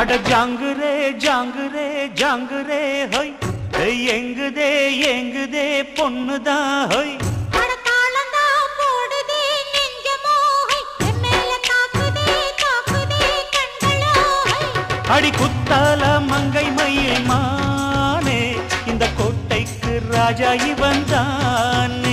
அட ஜாங்குரே ஜாங்குரே ஜாங்குரே ஹொய். எங்குதே எங்குதே பொண்ணுதான் ஹொய். அடி குத்தால மங்கை மயில் மானே. இந்த கோட்டைக்கு ராஜா இவன் தானே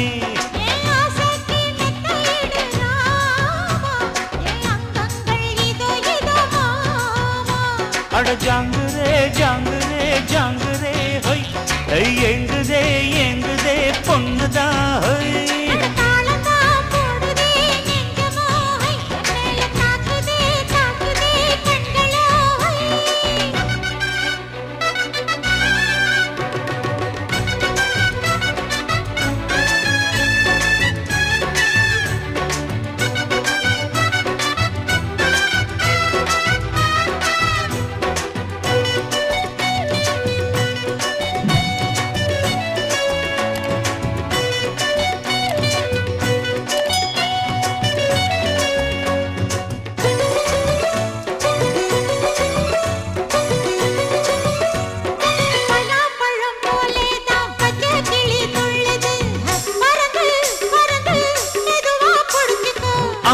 அட ஜாங்குரே ஜாங்குரே ஜாங்குரே ஹொய். ஏய், எங்குதே எங்குதே பொண்ணுதான் ஹொய்.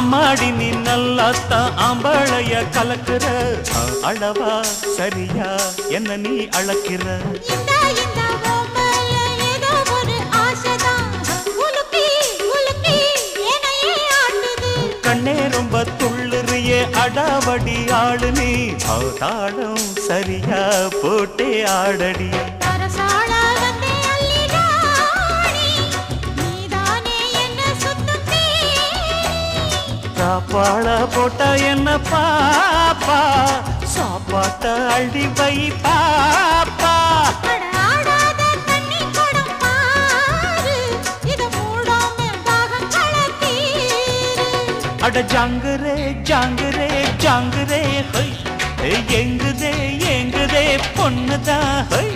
அம்மாடி நீ நல்லாத்தான் ஆம்பாளைய கலக்குற? அளவா சரியா? என்ன நீ அளக்கிற. கண்ணே ரொம்ப துள்ளுறியே அடாவடி ஆளு நீ. தாளம் சரியா போட்டே ஆடடி. சாப்பாட போட்டா என்ன பாப்பா? சாப்பாட்ட அள்ளி வை பாப்பா. அட ஜாங்குரே ஜாங்குரே ஜாங்குரே ஹொய் எங்குதே எங்குதே பொண்ணுதான் ஹொய்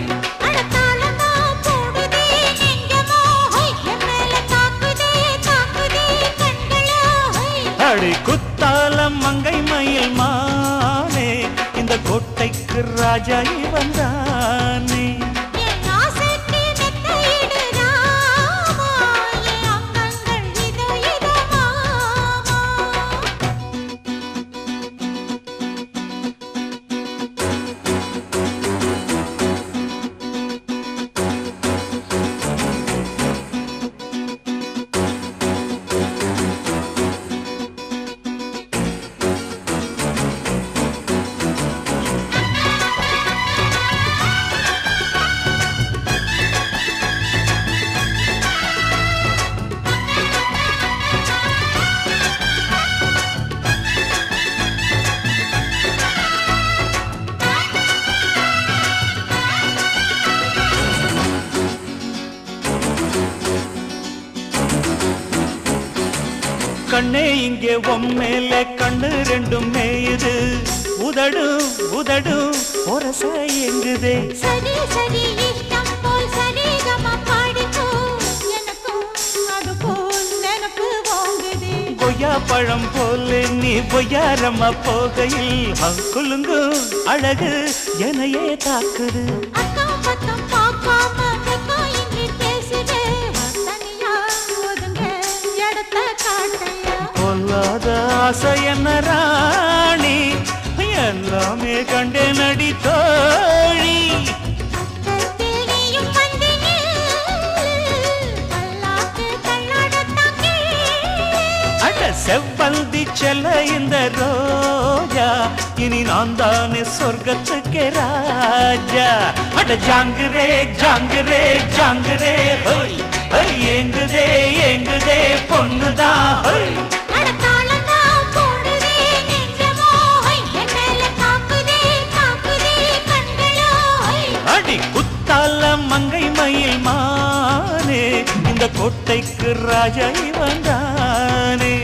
அடி குத்தாலம் மங்கை மயில் மானே. இந்த கோட்டைக்கு ராஜா வந்தான். கண்ணே இங்கே உம்மேல கண்ணு ரெண்டும் மேயுது. உதடும் உதடும் ஒரச எங்குதே சரி சரி இஷ்டம் போல் சரிகம பாடிக்கோ எனக்கும் அது போல் நினப்பு வாங்குதே கொய்யா பழம் போல நீ பொய்யாரம்மா போகையில் குலுங்கு அழகு எனையே தாக்குது. அக்கம் பக்கம் ஆசை என்ன ராணி எல்லாமே கண்டே நடித்தோழி செவ்வந்தி செல்ல இந்த ரோஜா இனி நான் தானே சொர்க்கத்துக்கு ராஜா. அட ஜாங்குரே ஜாங்குரே ஜாங்குரே ஹோய் ஏங்குதே ஏங்குதே பொண்ணுதான் ஹோய். மங்கை மயில் மானே இந்த கோட்டைக்கு ராஜா வந்தானே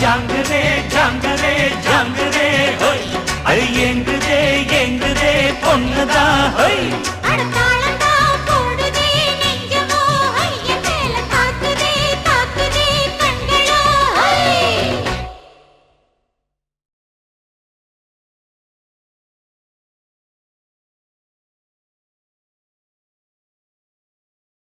ஜாங்கரே ஜாங்கரே ஜாங்கரே.